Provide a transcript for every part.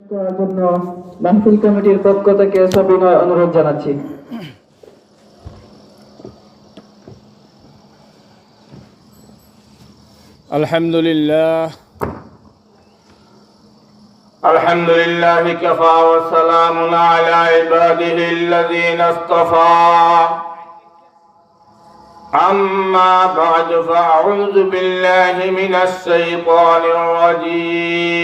করার জন্য মাহফিল কমিটির পক্ষ থেকে সবিনয় অনুরোধ জানাচ্ছি الحمد لله الحمد لله كفى وسلام على عباده الذين اصطفى أما بعد فأعوذ بالله من الشيطان الرجيم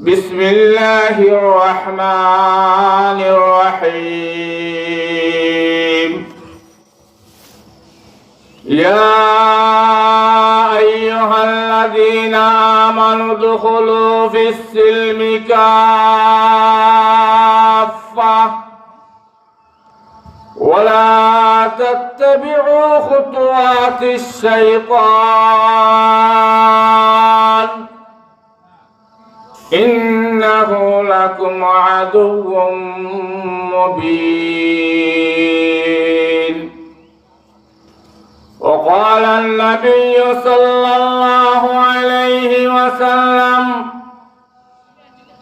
بسم الله الرحمن الرحيم. يا أيها الذين آمنوا ادخلوا في السلم كافة. ولا تتبعوا خطوات الشيطان. إنه لكم عدو مبين وقال النبي صلى الله عليه وسلم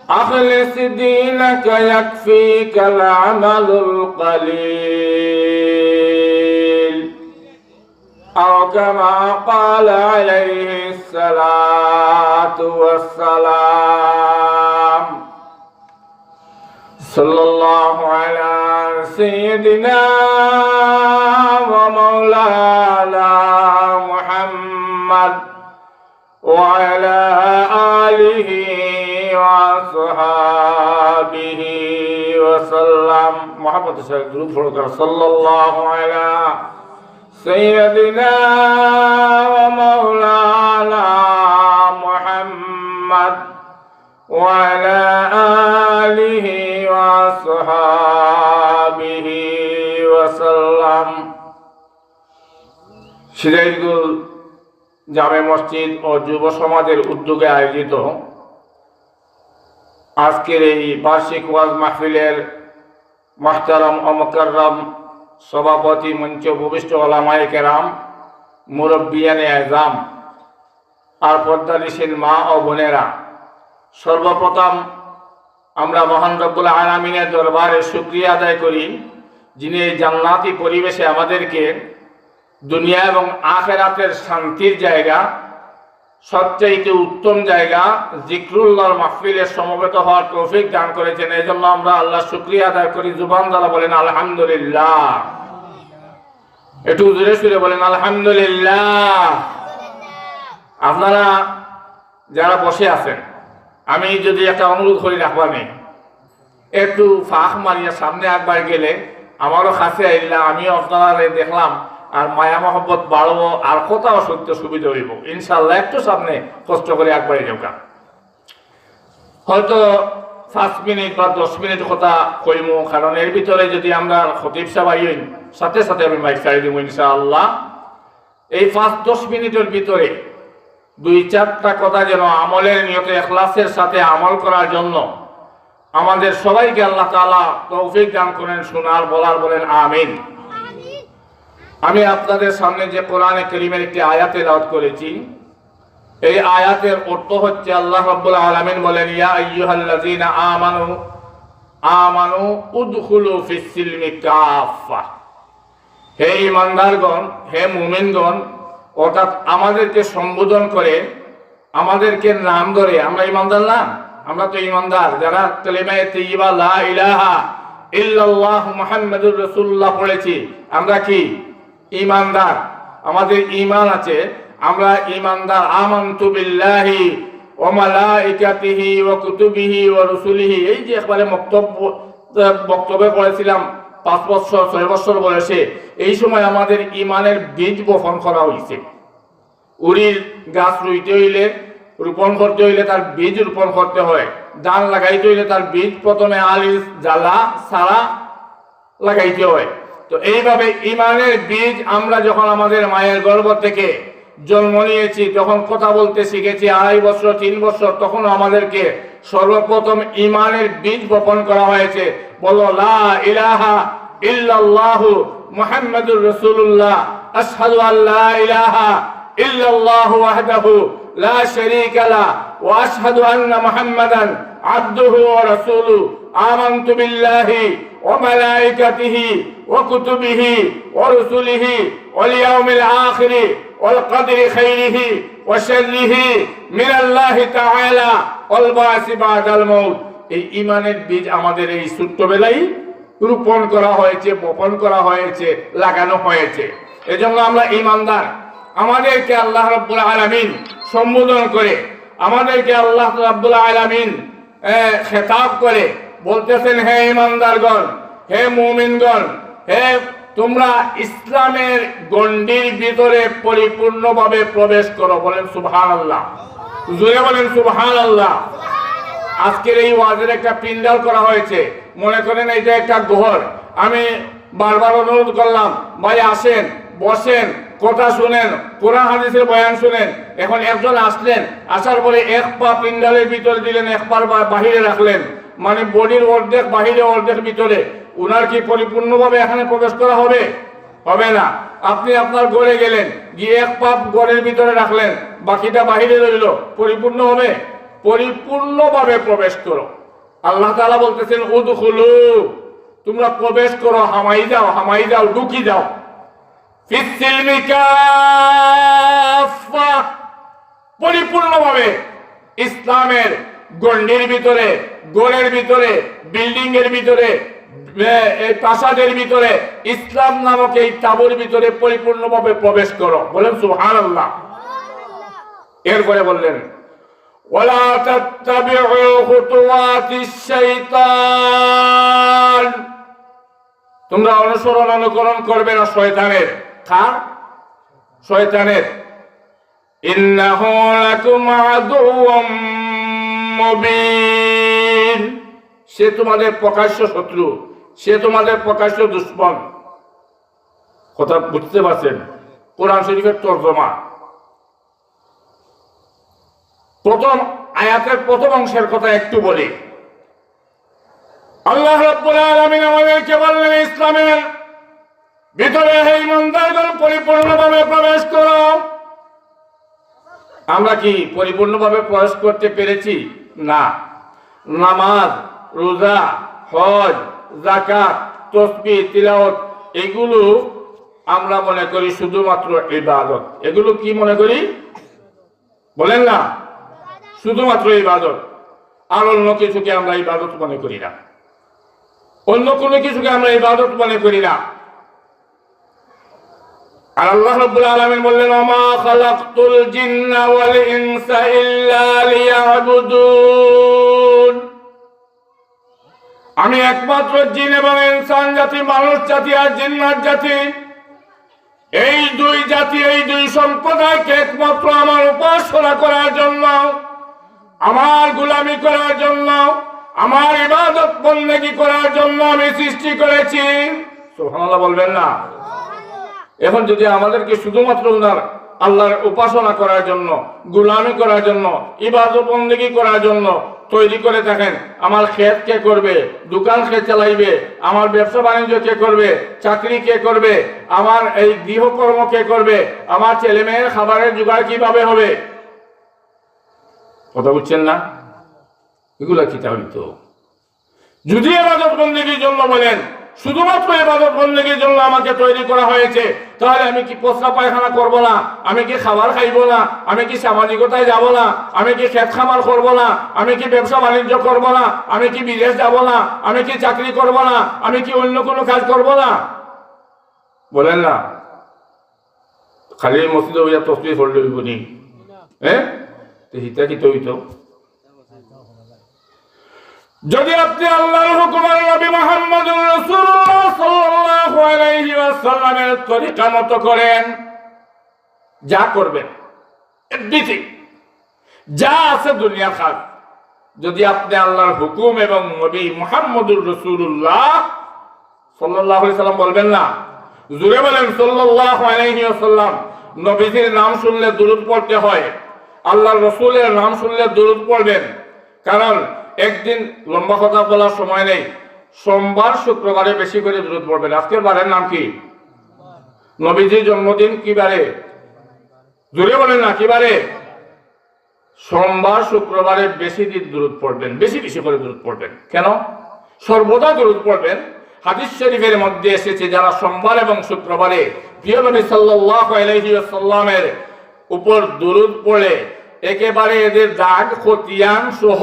أخلص دينك يكفيك العمل القليل أو كما قال عليه الصلاة والسلام صلى الله على سيدنا ومولانا محمد وعلى آله وصحابه وسلم محمد الشيخ صلى الله على سيدنا ومولانا محمد وعلى آله وصحابه وسلم সিরাজগুল জামে মসজিদ ও যুব সমাজের উদ্যোগে আয়োজিত আজকের এই বার্ষিক ওয়াজ মাহফিলের মাহতারাম অমকাররাম সভাপতি মঞ্চ ভূমিষ্ঠ ওলামায়ে কেরাম, মুরব্বিয়ানে আজাম, আর পদ্মানিসীন মা ও বোনেরা। সর্বপ্রথম আমরা মহান রব্বুল আলমিনের দরবারে শুক্রিয়া আদায় করি, যিনি এই জান্নাতি পরিবেশে আমাদেরকে দুনিয়া এবং আখেরাতের শান্তির জায়গা সবচাইতে উত্তম জায়গা জিক্রুল্লাহর মাহফিলে সমবেত হওয়ার তৌফিক দান করেছেন। এই জন্য আমরা আল্লাহ শুক্রিয়া আদায় করি। জুবান দ্বারা বলেন, আলহামদুলিল্লাহ। একটু জোরে সুরে বলেন, আলহামদুলিল্লাহ। আপনারা যারা বসে আছেন, আমি যদি একটা অনুরোধ করি রাখবানি একটু ফাঁক মারিয়া সামনে একবার গেলে আমারও কাছে আইলা আমিও আপনারা দেখলাম আর মায়া মহব্বত বাড়বো, আর কোথাও সত্য সুবিধা হইব। ইনশাল্লাহ একটু সামনে কষ্ট করে একবারই যাওকা হয়তো পাঁচ মিনিট বা দশ মিনিট কথা কইমু, কারণ এর ভিতরে যদি আমরা খতিব সাবাই সাথে সাথে আমি মাইক ছাড়ি দিব ইনশাআল্লাহ। এই পাঁচ দশ মিনিটের ভিতরে দুই চারটা কথা যেন আমলের নিয়ত, এখলাসের সাথে আমল করার জন্য আমাদের সবাইকে আল্লাহ তাআলা তৌফিক দান করেন, শোনার, বলার বলেন, আমিন। আমি আপনাদের সামনে যে কোরআনে করিমের একটি আয়াতে লাউট করেছি, এই আয়াতের অর্থ হচ্ছে আল্লাহ রাব্বুল আলামিন বলেন, ইয়া আইয়ুহাল্লাযীনা আমানু আমানু উদখুলু ফিস সিলমি কাফা হে ইমানদারগণ হে মুমিনগণ, অর্থাৎ আমাদেরকে সম্বোধন করে, আমাদেরকে নাম ধরে, আমরা ইমানদার না? আমরা তো ইমানদার যারা কালিমায়ে তাইয়্যিবা লা ইলাহা ইল্লাল্লাহ মুহাম্মাদুর রাসূলুল্লাহ পড়েছি, আমরা কি? ইমানদার আমাদের ইমান আছে। আমরা ইমানদার আমান্তু বিল্লাহি ওয়া মালাইকাতিহি ওয়া কুতুবিহি ওয়া রুসুলিহি। এই যে একবারে বক্তব্য, বক্তব্যে পড়েছিলাম পাঁচ বছর, ছয় বছর বয়সে, এই সময় আমাদের ইমানের বীজ বপন করা হয়েছে। উড়ির গাছ রুইতে হইলে, রোপণ করতে হইলে তার বীজ রোপণ করতে হয়। ধান লাগাইতে হইলে তার বীজ প্রথমে আলি জ্বালা সারা লাগাইতে হয়। তো এইভাবে ইমানের বীজ আমরা যখন আমাদের মায়ের গর্ভ থেকে জন্ম নিয়েছি, তখন কথা বলতে শিখেছি, আড়াই বছর, তিন বছর তখন আমাদেরকে সর্বপ্রথম ইমানের বীজ বপন করা হয়েছে। বলো, লা ইলাহা ইল্লাল্লাহু মুহাম্মাদুর রাসূলুল্লাহ। আশহাদু আল্লা ইলাহা ইল্লাল্লাহু ওয়াহদাহু লা শারীকা লা ওয়া আশহাদু আন্না মুহাম্মাদান আবদুহু ওয়া রাসূলুহু। آمنت بالله وملائكته وكتبه ورسله واليوم الآخر والقدر خيره وشره من الله تعالى والبعث بعد الموت এই ইমানের বীজ আমাদের এই ছোট্টবেলায় রোপণ করা হয়েছে বপন করা হয়েছে লাগানো হয়েছে এজন্য আমরা ইমানদার আমাদেরকে আল্লাহ রব্বুল আলামিন সম্বোধন করে আমাদেরকে আল্লাহ রাব্বুল আলামিন আহ, খেতাব করে বলতেছেন, হে ইমানদারগণ, হে মুমিনগণ, হে তোমরা ইসলামের গণ্ডির ভিতরে পরিপূর্ণভাবে প্রবেশ করো। বলেন সুবহান আল্লাহ জুড়ে বলেন সুবহান আল্লাহ আজকের এই ওয়াজের একটা পিন্ডাল করা হয়েছে। মনে করেন এটা একটা ঘর আমি বারবার অনুরোধ করলাম, ভাই, আসেন, বসেন, কথা শুনেন, কোরআন হাদিসের বয়ান শুনেন। এখন একজন আসলেন, আসার পরে এক পা পিন্ডালের ভিতরে দিলেন, এক পা বাহিরে রাখলেন। মানে বডির অর্ধেক বাহিরে অর্ধেক ভিতরে। উনার কি পরিপূর্ণভাবে এখানে প্রবেশ করা হবে? হবে না। আপনি আপনার গড়ে গেলেন, গিয়ে এক পাপ গড়ের ভিতরে রাখলেন, বাকিটা বাহিরে রইল। পরিপূর্ণ হবে? পরিপূর্ণভাবে প্রবেশ করো। আল্লাহ তালা বলতেছেন, উদখুলু, তোমরা প্রবেশ করো, হামাই যাও হামাই যাও, ঢুকি যাও। পরিপূর্ণভাবে ইসলামের গণ্ডির ভিতরে গোলের ভিতরে বিল্ডিং এর ভিতরে এই প্রাসাদের ভিতরে ইসলাম নামক এই তাবুর ভিতরে পরিপূর্ণভাবে প্রবেশ করো। বলেন সুবহানাল্লাহ। এরপরে বললেন তোমরা অনুসরণ অনুকরণ করবে না শয়তানের। কার? শয়তানের। ইন্নাহু লাকুম মুবিন। সে তোমাদের প্রকাশ্য শত্রু, সে তোমাদের প্রকাশ্য দুশ্মন। কথা বুঝতে পারছেন? কোরআন শরীফের তর্জমা। প্রথম আয়াতের প্রথম অংশের কথা একটু বলি। আল্লাহ রাব্বুল আলামিন আমাদেরকে বললেন, ইসলামের ভিতরে হে ইমানদারগণ পরিপূর্ণভাবে প্রবেশ করো। আমরা কি পরিপূর্ণভাবে প্রবেশ করতে পেরেছি? না। নামাজ, রোজা, হজ জাকাত তসবি, তিলাওয়াত, এগুলো আমরা মনে করি শুধুমাত্র ইবাদত। এগুলো কি মনে করি? বলেন না। শুধুমাত্র ইবাদত। আর অন্য কিছুকে আমরা ইবাদত মনে করি না। অন্য কোনো কিছুকে আমরা ইবাদত মনে করি না। আর আল্লাহ রাব্বুল আলামিন বললেন ওমা খালাকতুল জিন্না ওয়াল ইনসা ইল্লা লিয়াবুদুন। আমি একমাত্র জিন এবং ইনসান জাতি, মানুষ জাতি আর জিন্নাত জাতি। এই দুই জাতি, এই দুই সম্প্রদায়কে একমাত্র আমার উপাসনা করার জন্য, আমার গোলামি করার জন্য, আমার ইবাদত বন্দেগী করার জন্য আমি সৃষ্টি করেছি। সুবহানাল্লাহ বলবেন না। এখন যদি আমাদেরকে শুধুমাত্র ওনার আল্লাহর উপাসনা করার জন্য, গুলামি করার জন্য ইবাদত বন্দেগী করার জন্য তৈরি করে থাকেন, আমার ক্ষেত কে করবে, দোকান কে চালাইবে, আমার ব্যবসা বাণিজ্য কে করবে, চাকরি কে করবে, আমার এই গৃহকর্ম কে করবে, আমার ছেলে মেয়ের খাবারের জোগাড় কীভাবে হবে? কথা বুঝছেন না? এগুলা কি তাহলে তো? যদি এবাদত বন্দীর জন্য বলেন শুধুমাত্র এবাদত বন্দীর জন্য আমাকে তৈরি করা হয়েছে? তাহলে আমি কি পোস্তা পায়খানা করব না? আমি কি খাবার খাইব না? আমি কি সামাজিকতায় যাব না? আমি কি খেত খামার করব না? আমি কি ব্যবসা বাণিজ্য করব না? আমি কি বিদেশ যাব না? আমি কি চাকরি করব না? আমি কি অন্য কোনো কাজ করব না? বলেন না। খালি মসজিদে হইয়া তসবি পড়লে হইব হ্যাঁ? হিতা কি তো যদি আপনি আল্লাহর হুকুমের নবী মুহাম্মদুর রাসূলুল্লাহ সাল্লাল্লাহু আলাইহি ওয়াসাল্লামের তরিকা মতো করেন, যা করবেন এভরিথিং যা আছে দুনিয়া খান যদি আপনি আল্লাহর হুকুম এবং নবী মুহাম্মদুর রাসূলুল্লাহ সাল্লাল্লাহু আলাইহি সাল্লাম বলবেন না, জুড়ে বলেন সাল্লাল্লাহু আলাইহি ওয়াসাল্লাম, নবীজির নাম শুনলে দুরূদ পড়তে হয়, আল্লাহর রসুলের নাম শুনলে দুরূদ পড়বেন, কারণ একদিন লম্বা কথা বলার সময় নেই। সোমবার শুক্রবারে বেশি করে দূরত পড়বেন আজকের বারের নাম কি? নবীজির জন্মদিন কি বারে? জুড়ে বলেন না, কি বারে? সোমবার শুক্রবারে বেশি দিন দূরত পড়বেন বেশি বেশি করে দূরত পড়বেন কেন? সর্বদা দূরত পড়বেন হাদিস শরীফের মধ্যে এসেছে যারা সোমবার এবং শুক্রবারে প্রিয় নবী সাল্লাল্লাহু আলাইহি ওয়াসাল্লামের উপর দূরত পড়ে, একেবারে এদের দাগ, খতিয়ান সহ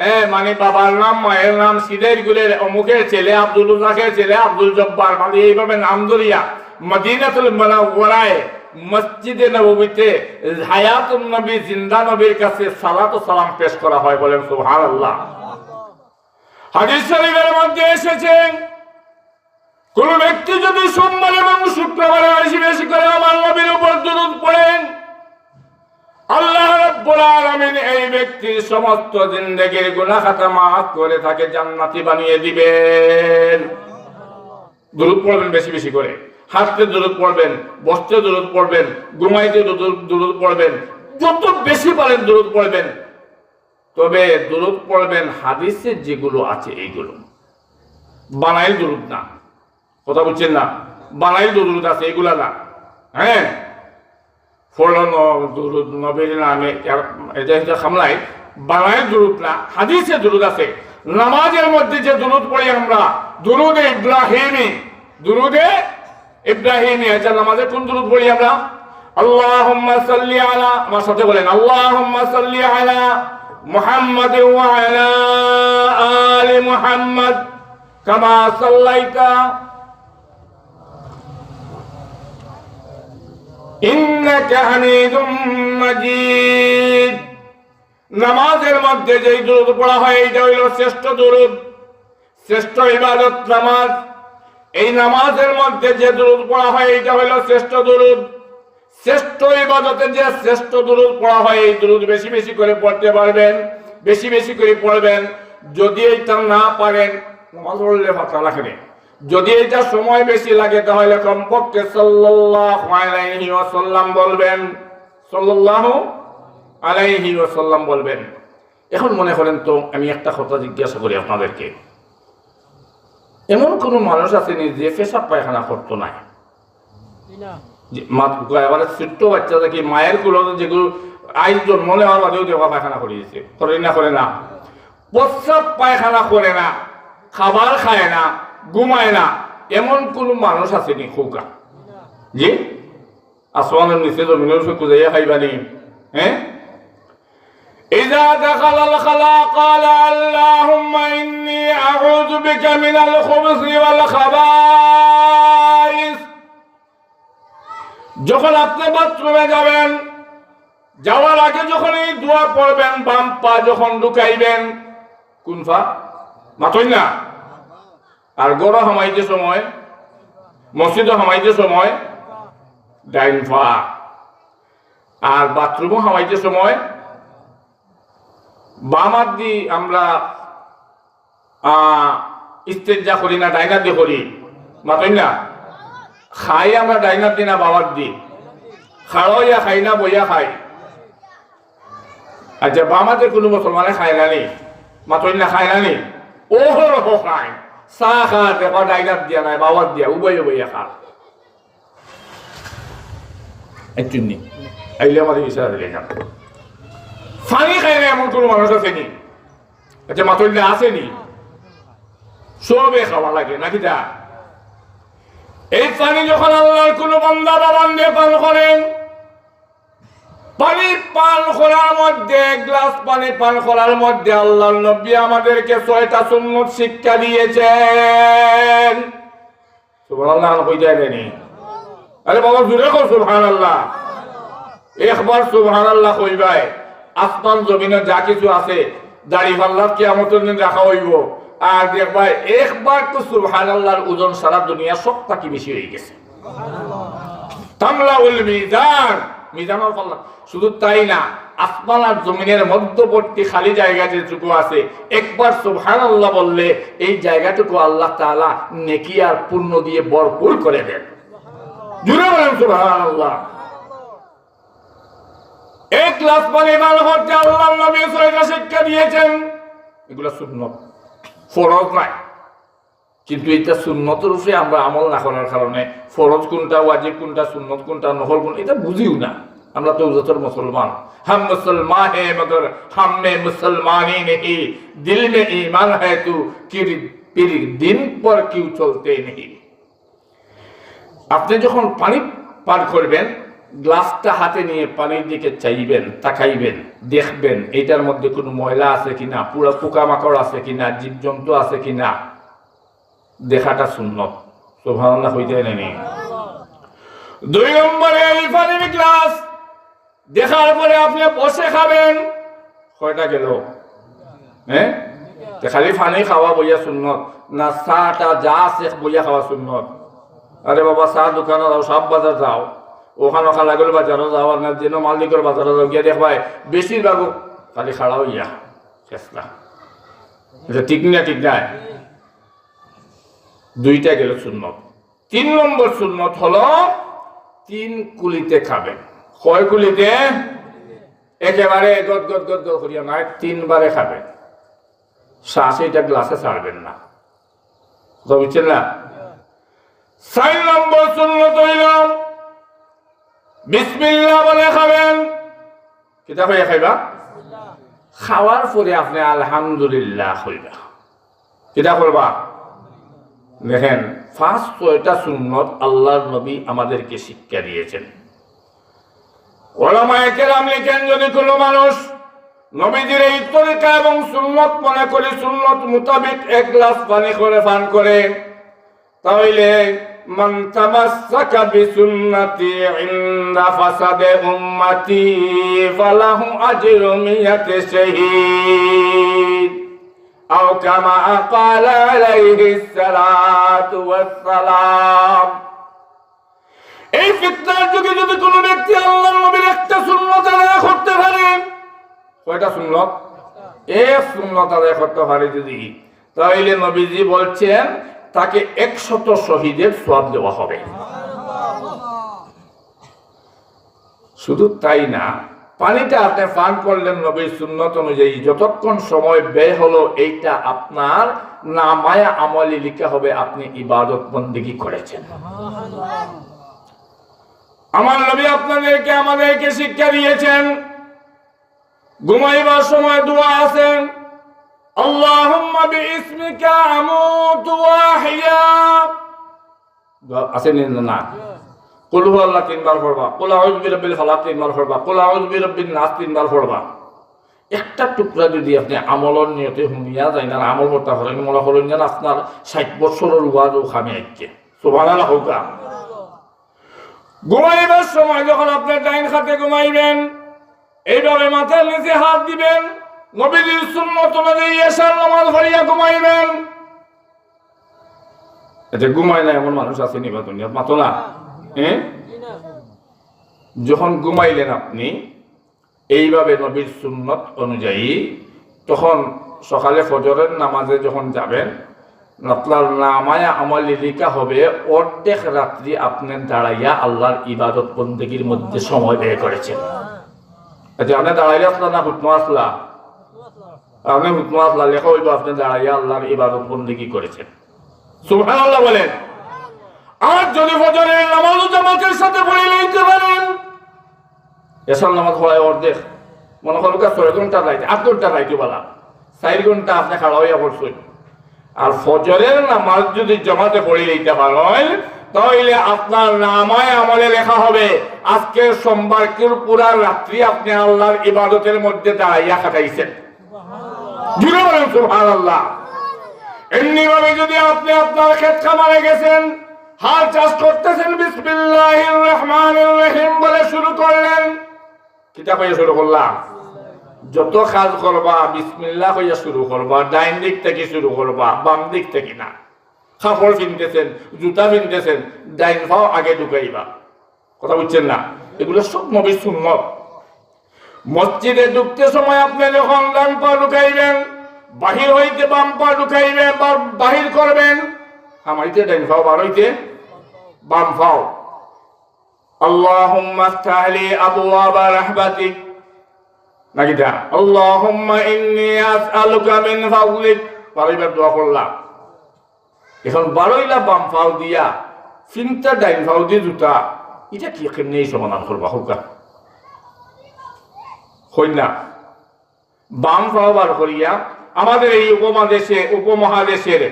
হ্যাঁ মানে বাবার নাম, মায়ের নাম সিদের গুলের অমুকের ছেলে আব্দুল রাজের ছেলে আব্দুল জব্বার মানে এইভাবে নাম ধরিয়া মদিনাতুল মানাওয়ারায়, মসজিদে নববীতে হায়াতুন নবী, জিন্দা নবীর কাছে সালাত সালাম পেশ করা হয় বলেন সুবহানাল্লাহ। হাদিস শরীফের মধ্যে এসেছে, কোন ব্যক্তি যদি সোমবার এবং শুক্রবারে বেশি বেশি করে আমার নবীর উপর দুরূদ পড়েন আল্লাহ রাব্বুল আলামিন এই ব্যক্তির সমস্ত জিন্দেগির গুনাহ খাতা মাফ করে তাকে জান্নাতি বানিয়ে দিবেন। দূরত পড়বেন বেশি বেশি করে। হাঁটতে দূরত পড়বেন, বসতে দূরত পড়বেন, ঘুমাইতে দূরত পড়বেন, যত বেশি পারেন দূরত পড়বেন। তবে দূরত পড়বেন হাদিসে যেগুলো আছে এইগুলো। বানাইল দূরত না। কথা বলছেন না? বানাইল দূরত আছে, এগুলা না। হ্যাঁ? ফোড়ানো দুরুদ নবীর নামে এটা সামলাই বানায় দুরুদ না হাদিসে দুরুদ আছে নামাজের মধ্যে যে দুরুদ পড়ি আমরা দুরুদে ইব্রাহিমি দুরুদে ইব্রাহিমি নামাজে কোন দুরুদ পড়ি আমরা? আলা বলেন সাল্লি আলা আলা সাল্লাইতা। ইন্নাকা হামিদুম মাজিদ। নামাজের মধ্যে যেই দুরুদ পড়া হয়, এইটা হইল শ্রেষ্ঠ দুরুদ, শ্রেষ্ঠ ইবাদত নামাজ। এই নামাজের মধ্যে যে দুরুদ পড়া হয়, এইটা হইল শ্রেষ্ঠ দুরুদ। শ্রেষ্ঠ ইবাদতে যে শ্রেষ্ঠ দুরুদ পড়া হয়, এই দুরুদ বেশি বেশি করে পড়তে পারবেন, বেশি বেশি করে পড়বেন। যদি এইটা না পারেন, নামাজ পড়লে ফাতরা লাগবে। যদি এটা সময় বেশি লাগে, তাহলে কমপক্ষে ওয়াসাল্লাম বলবেন। সাল্লাল্লাহু আলাইহি ওয়াসাল্লাম বলবেন। এখন মনে করেন তো, আমি একটা কথা জিজ্ঞাসা করি আপনাদেরকে। এমন কোন মানুষ আসেনি যে পেশাব পায়খানা করতো না? এবারে ছোট্ট বাচ্চা থেকে মায়ের কুলো যেগুলো আইন জন্ম নেওয়ার বাদেও দেওয়া পায়খানা করিয়েছে। করে না করে না। প্রস্রাব পায়খানা করে না, খাবার খায় না। ঘুমায় না এমন কোন মানুষ আসেনি খোকা জি আসমানের নিচে জমিনের উপরে কুজাইয়া খাইবানি হ্যাঁ إذا دخل الخلاء قال اللهم إني أعوذ بك من الخبث والخبائث যখন আপনি বাথরুমে যাবেন যাওয়ার আগে যখন এই দোয়া পড়বেন বাম পা যখন ঢুকাইবেন কোন পা মাথই না আর গড় হামাইতে সময়, মসজিদ হামাইতে সময়, ডাইন পা আর বাথরুমও হামাইতে সময়, বাম হাত দি আমরা ইস্তেজা করি না ডাইনার দিয়ে করি, মাতই না? খাই আমরা ডাইনার দি না বাবার দি। খাড়াইয়া খাই না, বইয়া খাই। আচ্ছা বামাতে কোনো মুসলমানে খায় না নি? মাতই না, খায় না নি? ও হো খায়। চাহ খা দেখো ডাইনার দিয়া নাই বাবার দিয়া, উবই বইয়া খা একটু নি আইলে আমাদের ইশারা দিলে না ফানি খায় না এমন কোনো মানুষ আসেনি আচ্ছা মাতল্লা আসেনি সবে খাওয়া লাগে নাকি তা এই পানি যখন আল্লাহর কোনো বান্দা বা বান্দে পান করেন পানি পান করার মধ্যে, এক গ্লাস পানি পান করার মধ্যে আল্লাহর নবী আমাদেরকে ছয়টা সুন্নত শিক্ষা দিয়েছেন। সুবহানাল্লাহ আসমান জমিনে যা কিছু আছে, দাড়ি পাল্লার কিয়ামতের দিন রাখা হইব। আর দেখবা একবার তো সুবহানাল্লাহর ওজন সারা দুনিয়া সব থাকি বেশি হয়ে গেছে। মিজানের পাল্লা শুধু তাই না, আসমান আর জমিনের মধ্যবর্তী খালি জায়গা যেটুকু আছে, একবার সুবহানাল্লাহ বললে এই জায়গাটুকু আল্লাহ তাআলা নেকি আর পুণ্য দিয়ে ভরপুর করে দেন। জুড়ে বলেন, সুবহানাল্লাহ। এক গ্লাস পানি পান করতে আল্লাহ নবী শিক্ষা দিয়েছেন। এগুলা সুন্নত, ফরজ নাই কিন্তু এটা সুন্নত রূপে আমরা আমল না করার কারণে ফরজ কোনটা, ওয়াজিব কোনটা, সুন্নত কোনটা, নহল কোন এটা বুঝিও না। আমরা তো যত মুসলমান। হাম মুসলমান হে মগর, হাম মে মুসলমানি নেই দিল মে ইমান হে তু কি দিন পর কিউ চলতে নেই আপনি যখন পানি পান করবেন, গ্লাসটা হাতে নিয়ে পানির দিকে চাইবেন, তাকাইবেন, দেখবেন এটার মধ্যে কোনো ময়লা আছে কিনা, পুরা পোকামাকড় আছে কিনা, জীবজন্তু আছে কিনা। দেখাটা সুন্নত। সোভাবনা হইতে নেই। দুই নম্বরে পানির গ্লাস দেখার পরে আপনি বসে খাবেন। কয়টা গেল? হ্যাঁ? খালি পানি খাওয়া বইয়া সুন্নত। না, চাটা যা আছে বইয়া খাওয়া সুন্নত। আরে বাবা চা দোকানে যাও, সব বাজার যাও। ওখানে খালাগুলো বাজারও যাও না যেন মালিকের বাজারে যাও। গিয়ে দেখবাই বেশিরভাগ খালি খাড়া হইয়া চেষ্টা ঠিক না, ঠিক নাই। দুইটা গেল সুন্নত। তিন নম্বর সুন্নত হলো তিন কুলিতে খাবেন। কয় কুলিতে? একেবারে গদ গদ গদ গদ করিয়া নয় তিনবারে খাবেন। শ্বাস এটা গ্লাসে ছাড়বেন না। বুঝছেন না? চার নম্বর সুন্নত হইল বিসমিল্লাহ বলে খাবেন। কিতা হইয়া খাইবা? খাওয়ার পরে আপনি আলহামদুলিল্লাহ হইবা। কিতা করবা? দেখেন, ফার্স্ট ছয়টা সুন্নত আল্লাহর নবী আমাদেরকে শিক্ষা দিয়েছেন। লিখেন, যদি কোনো মানুষ নবীজির এই তরিকা এবং সুন্নত মনে করে, সুন্নত মোতাবেক এক গ্লাস পানি করে পান করে, তাহলে মান তামাসসাকা মিয়াতি আও কামা قال عليه الصلاة والسلام এই ফিতনার যুগে যদি কোনো ব্যক্তি আল্লাহর নবীর একটা সুন্নত আদায় করতে পারে কয়টা সুন্নত এক সুন্নত আদায় করতে পারে যদি তাহলে নবীজি বলছেন তাকে একশত শহীদের সওয়াব দেওয়া হবে শুধু তাই না পানিটা আপনি পান করলেন নবীর সুন্নত অনুযায়ী, যতক্ষণ সময় ব্যয় হলো, এইটা আপনার নামায়া আমলি লিখা হবে, আপনি ইবাদত বন্দিগি করেছেন। আমার নবী আপনাদেরকে, আমাদেরকে শিক্ষা দিয়েছেন, ঘুমাইবার সময় দোয়া আছেন, আল্লাহুম্মা বিইসমিকা না। কুল আল্লাহ তিনবার পড়বা, কুল আউযু বিরাব্বিল ফালাক তিনবার পড়বা, কুল আউযু বিরাব্বিন নাস তিনবার একটা টুকরা যদি আপনি আমলর নিয়তে হুমিয়া যায় না আমল করতে পারেন, মনে করেন যেন আপনার ষাট বছরের ওয়াজও খামে আইকে সুবহানাল্লাহ হোকা ঘুমাইবার সময় যখন আপনি ডাইন ঘুমাইবেন, এইভাবে মাথার নিচে হাত দিবেন, নবীজির সুন্নত অনুযায়ী এশার নামাজ পড়িয়া ঘুমাইবেন। এটা ঘুমায় না এমন মানুষ আছে নিবা দুনিয়াত মাতো না। হ্যাঁ যখন ঘুমাইলেন আপনি, এইভাবে নবীর সুন্নত অনুযায়ী তখন সকালে ফজরের নামাজে যখন যাবেন আপনার নামায়া আমলি লিখা হবে, অর্ধেক রাত্রি আপনি দাঁড়াইয়া আল্লাহর ইবাদত বন্দীগীর মধ্যে সময় ব্যয় করেছেন। আচ্ছা আপনি দাঁড়াইলে আসলা না, হুকম আসলা? আপনি হুকম আসলা, লেখা হইব আপনি দাঁড়াইয়া আল্লাহর ইবাদত বন্দীগী করেছেন। সুবহান আল্লাহ বলেন। আর যদি ফজরের নামাজও জামাতের সাথে পড়ে নিতে পারেন। এসব নামাজ পড়ায় অর্ধেক। মনে করো ছয় ঘণ্টা রাইতে আট ঘণ্টা রাইতে বলা। চার ঘণ্টা আপনি খাড়া হইয়া পড়ছেন। আর ফজরের নামাজ যদি জমাতে পড়ে নিতে পারেন তাহলে আপনার নামায় আমলে লেখা হবে আজকে সোমবার কেউ পুরা রাত্রি আপনি আল্লাহর ইবাদতের মধ্যে দাঁড়াইয়া কাটাইছেন। জুড়ে বলেন সুহান আল্লাহ এমনি ভাবে যদি আপনি আপনার ক্ষেত খামারে গেছেন হাল চাষ করতেছেন, বিসমিল্লাহির রহমানির রহিম বলে শুরু করলেন। কিতা কইয়া শুরু করলাম। যত কাজ করবা, বিসমিল্লাহ কইয়া শুরু করবা, ডাইন দিক থেকে শুরু করবা, বাম দিক থেকে না। কাপড় কিনতেছেন জুতা কিনতেছেন ডাইন পাও আগে ঢুকাইবা। কথা বুঝছেন না? এগুলো সব নবীর সুন্নত। মসজিদে ঢুকতে সময় আপনি যখন ডান পা ঢুকাইবেন, বাহির হইতে বাম পা ঢুকাইবেন বা বাহির করবেন আমাইতে ডাইন পাও বার হইতে বাম পাও আল্লাহুম্মা আফতাহ লি আবওয়াবা রাহমাতিক নাকি দা আল্লাহুম্মা ইন্নী আসআলুকা মিন ফাদলিক পারিবার দোয়া করলাম। এখন বারোইলা বাম পাও দিয়া চিন্তা ডাইন পাও দিয়ে জুতা এটা কি কেমনি সমাধান করবা? হোকা। কন্যা বাম পাওয়ার করিয়া আমাদের এই উপমহাদেশে, উপমহাদেশের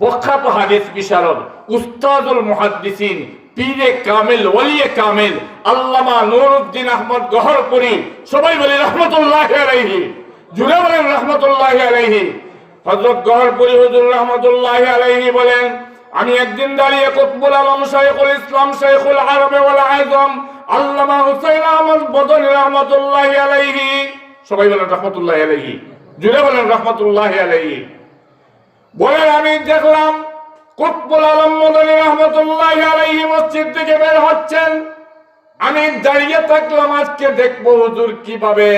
প্রখ্যাত হাদিস বিশারদ, উস্তাদুল মুহাদ্দিসিন, পীরে কামেল, ওলিয়ে কামেল, আল্লামা নুরউদ্দিন আহমদ গহরপুরি, সবাই বলে রহমতুল্লাহ আলাইহি, জুড়ে বলেন রহমতুল্লাহ আলাইহি। হযরত গহরপুরি হুজুর রহমতুল্লাহ আলাইহি বলেন, আমি একদিন দাঁড়িয়ে কুতবুল আলম শাইখুল ইসলাম, শাইখুল আরবে ওয়াল আযম আল্লামা হুসাইন আহমদ বদনী রহমতুল্লাহ আলাইহি। সবাই বলেন রহমতুল্লাহ আলাইহি, জুড়ে বলেন রহমতুল্লাহ আলাইহি। বলেন আমি দেখলাম কুতবুল আলম মদনী রহমতুল্লাহ আলাইহি মসজিদ থেকে বের হচ্ছেন। আমি দাঁড়িয়ে থাকলাম, আজকে দেখব হুজুর কীভাবে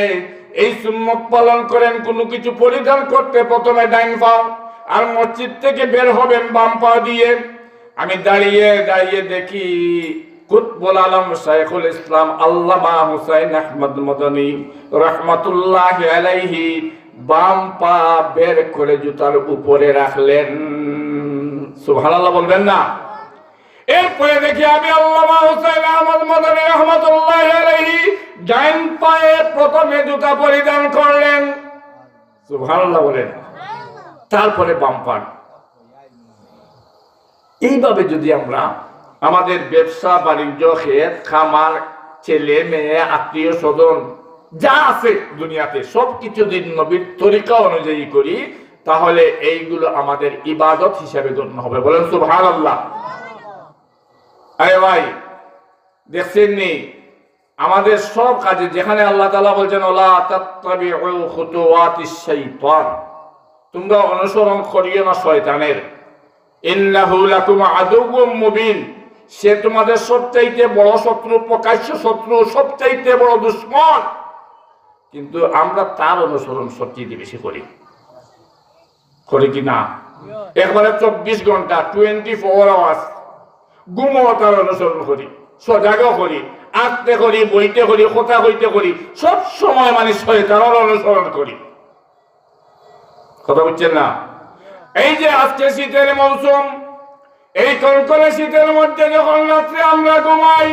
এই সুন্নত পালন করেন, কোনো কিছু পরিধান করতে প্রথমে ডাইন পাও আর মসজিদ থেকে বের হবেন বাম পা দিয়ে। আমি দাঁড়িয়ে দাঁড়িয়ে দেখি কুতবুল আলম শাইখুল ইসলাম আল্লামা হুসাইন আহমদ মদনী রহমতুল্লাহ আলাইহি বাম পা বের করে জুতার উপরে রাখলেন। সুবহানাল্লাহ বলবেন না? এরপরে দেখি আমি আল্লামা হুসাইন আহমদ মদনী রহমতুল্লাহ আলাইহি ডাইন পায়ে প্রথমে জুতা পরিধান করলেন। সুবহানাল্লাহ বলেন। তারপরে বাম পান। এইভাবে যদি আমরা আমাদের ব্যবসা, বাণিজ্য ক্ষেত খামার, ছেলে, মেয়ে, আত্মীয়, স্বজন যা আছে দুনিয়াতে সব কিছু যদি নবীর তরিকা অনুযায়ী করি, তাহলে এইগুলো আমাদের ইবাদত হিসাবে গণ্য হবে। বলেন সুবহান আল্লাহ ভাই, দেখছেন নি? আমাদের সব কাজে যেখানে আল্লাহ তাআলা বলছেন তোমরা অনুসরণ করিও না শয়তানের। সে তোমাদের সবচাইতে বড় শত্রু, প্রকাশ্য শত্রু, সবচাইতে বড় দুশ্মন। কিন্তু আমরা তার অনুসরণ সবচেয়ে বেশি করি। করি কি না? একবারে চব্বিশ ঘণ্টা টোয়েন্টি ফোর আওয়ার্স গুমও তার অনুসরণ করি, সজাগও করি, আঁকতে করি, বইতে করি কথা হইতে করি, সব সময় মানে শয়তানের অনুসরণ করি। কথা বুঝছেন না? এই যে আজকে শীতের মৌসুম, এই কনকনে শীতের মধ্যে যখন রাত্রে আমরা ঘুমাই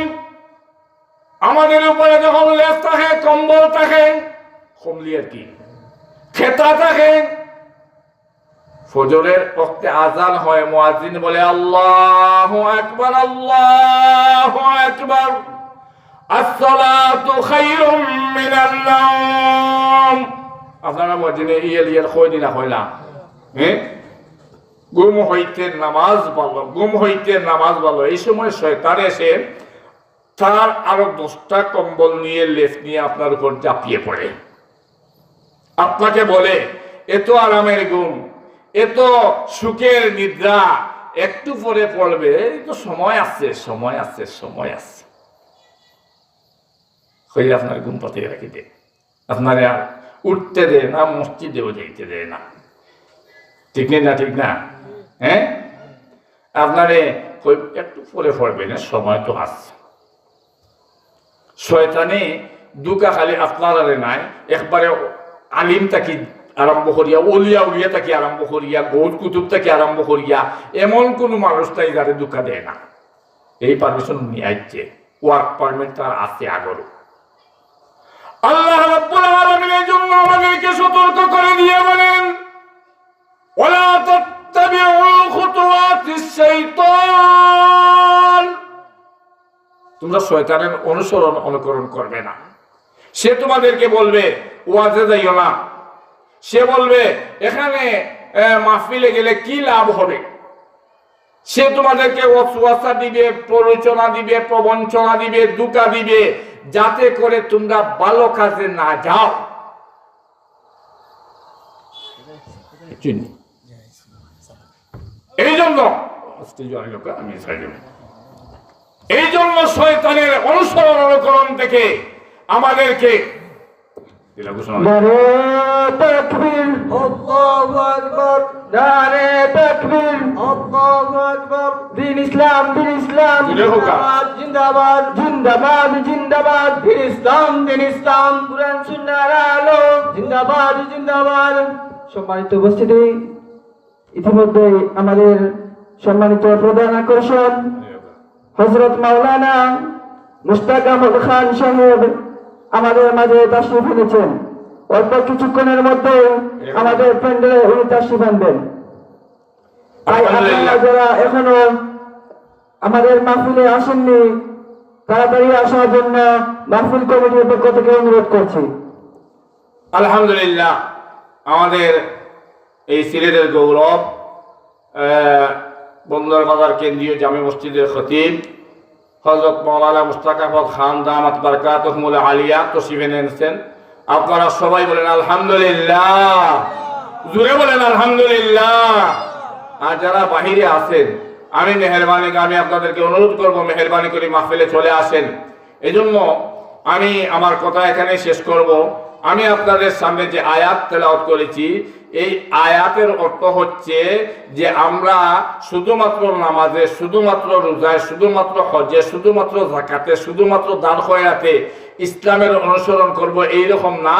আমাদের উপরে যখন লেপ থাকে, কম্বল থাকে কমলি আর কি? খেতা থাকে। ফজরের ওক্তে আজান হয়, মুয়াজ্জিন বলে, আল্লাহ একবার আল্লাহ একবার আপনারা ইয়েল ইয়েল হইতে নামাজ ভালো গুম হইতে নামাজ ভালো এই সময় শয়তান এসে তার আরও দশটা কম্বল নিয়ে লেফ নিয়ে আপনার উপর চাপিয়ে পড়ে। আপনাকে বলে এত আরামের ঘুম এত সুখের নিদ্রা, একটু পরে পড়বে। তো সময় আছে সময় আছে সময় আছে। হয়ে আপনার ঘুম পাতিয়ে রাখি দে। আপনারে আর উঠতে দেয় না, মসজিদেও যাইতে দেয় না। ঠিক না ঠিক না? হ্যাঁ? আপনারে একটু পরে পড়বে না, সময় তো আছে। শয়তানে দুকা খালি আপনার নাই, একবারে আলিম তাকি আরম্ভ করিয়া ওলিয়া উলিয়া তাকে আরম্ভ করিয়া গৌর কুতুব তাকে আরম্ভ করিয়া, এমন কোন মানুষ তাই যারে দুঃখা দেয় না। এই পারমিশন নিয়ে আসছে ওয়ার্ক পারমিট তার আছে আগরও আল্লাহ রাব্বুল আলামিনের জন্য আমাদেরকে সতর্ক করে দিয়ে বলেন ওয়ালা তাত্তাবিউ খুতুওয়াতিশ শাইতান। তোমরা শয়তানের অনুসরণ অনুকরণ করবে না। সে তোমাদেরকে বলবে ওয়াজে যাইও না সে বলবে, এখানে মাহফিলে গেলে কি লাভ হবে? সে তোমাদেরকে ওয়াসওয়াসা দিবে, প্ররোচনা দিবে, প্রবঞ্চনা দিবে দুকা দিবে, যাতে করে তোমরা ভালো কাজে না যাও। এই জন্য আমি এই জন্য শয়তানের অনুসরণ অনুকরণ থেকে আমাদেরকে দিলা ঘোষণা নারে তাকবীর। আল্লাহু আকবার। নারে তাকবীর। আল্লাহু আকবার। দিন ইসলাম দিন ইসলাম। জুড়ে জিন্দাবাদ। জিন্দাবাদ জিন্দাবাদ। দিন ইসলাম দিন ইসলাম। কুরআন সুন্নাহর আলো। জিন্দাবাদ জিন্দাবাদ। সম্মানিত উপস্থিতি ইতিমধ্যে আমাদের সম্মানিত প্রধান আকর্ষণ। হজরত মাওলানা মুস্তাক আহমদ খান সাহেব আমাদের মাঝে তাশরিফ এনেছেন। অল্প কিছুক্ষণের মধ্যে আমাদের প্যান্ডেলে উনি তাশরিফ আনবেন। তাই আপনারা যারা এখনও আমাদের মাহফিলে আসেননি তাড়াতাড়ি আসার জন্য মাহফিল কমিটির পক্ষ থেকে অনুরোধ করছি। আলহামদুলিল্লাহ আমাদের এই সিলেটের গৌরব আহ, বন্দর বাজার কেন্দ্রীয় জামে মসজিদের খতিব হজরত মৌলানা মুস্তাক আহমদ খান দামাত বারকাতহমুল আলিয়া তসিফে এনেছেন আপনারা সবাই বলেন আলহামদুলিল্লাহ। জুড়ে বলেন আলহামদুলিল্লাহ। আর যারা বাহিরে আছেন আমি মেহরবানি আমি আপনাদেরকে অনুরোধ করব মেহরবানি করে মাহফিলে চলে আসেন। এজন্য আমি আমার কথা এখানে শেষ করব। আমি আপনাদের সামনে যে আয়াত তেলাওয়াত করেছি, এই আয়াতের অর্থ হচ্ছে যে আমরা শুধুমাত্র নামাজে, শুধুমাত্র রোজায়, শুধুমাত্র হজে শুধুমাত্র জাকাতে, শুধুমাত্র দান খয়াতে ইসলামের অনুসরণ করব এই রকম না,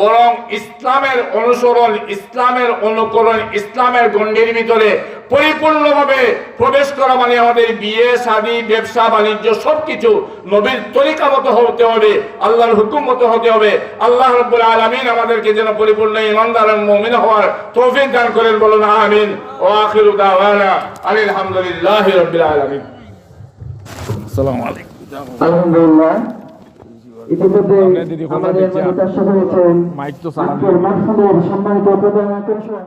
বরং ইসলামের অনুসরণ, ইসলামের অনুকরণ, ইসলামের গণ্ডির ভিতরে পরিপূর্ণভাবে প্রবেশ করা মানে আমাদের বিয়ে শাদী ব্যবসা বাণিজ্য সবকিছু নবীর তরিকা মতো হতে হবে আল্লাহর হুকুম মতো হতে হবে। আল্লাহ রব্বুল আলামিন আমাদেরকে যেন পরিপূর্ণ ইমানদার মুমিন হওয়ার তৌফিক দান করেন বলুন আমিন। ও আখিরু দাওয়ানা আলহামদুলিল্লাহি রাব্বিল আলামিন। আসসালামু আলাইকুম। আলহামদুলিল্লাহ। ইতিমধ্যে আমাদের মাঝে তাশরিফ হয়েছেন সম্মানিত প্রধান আকর্ষণ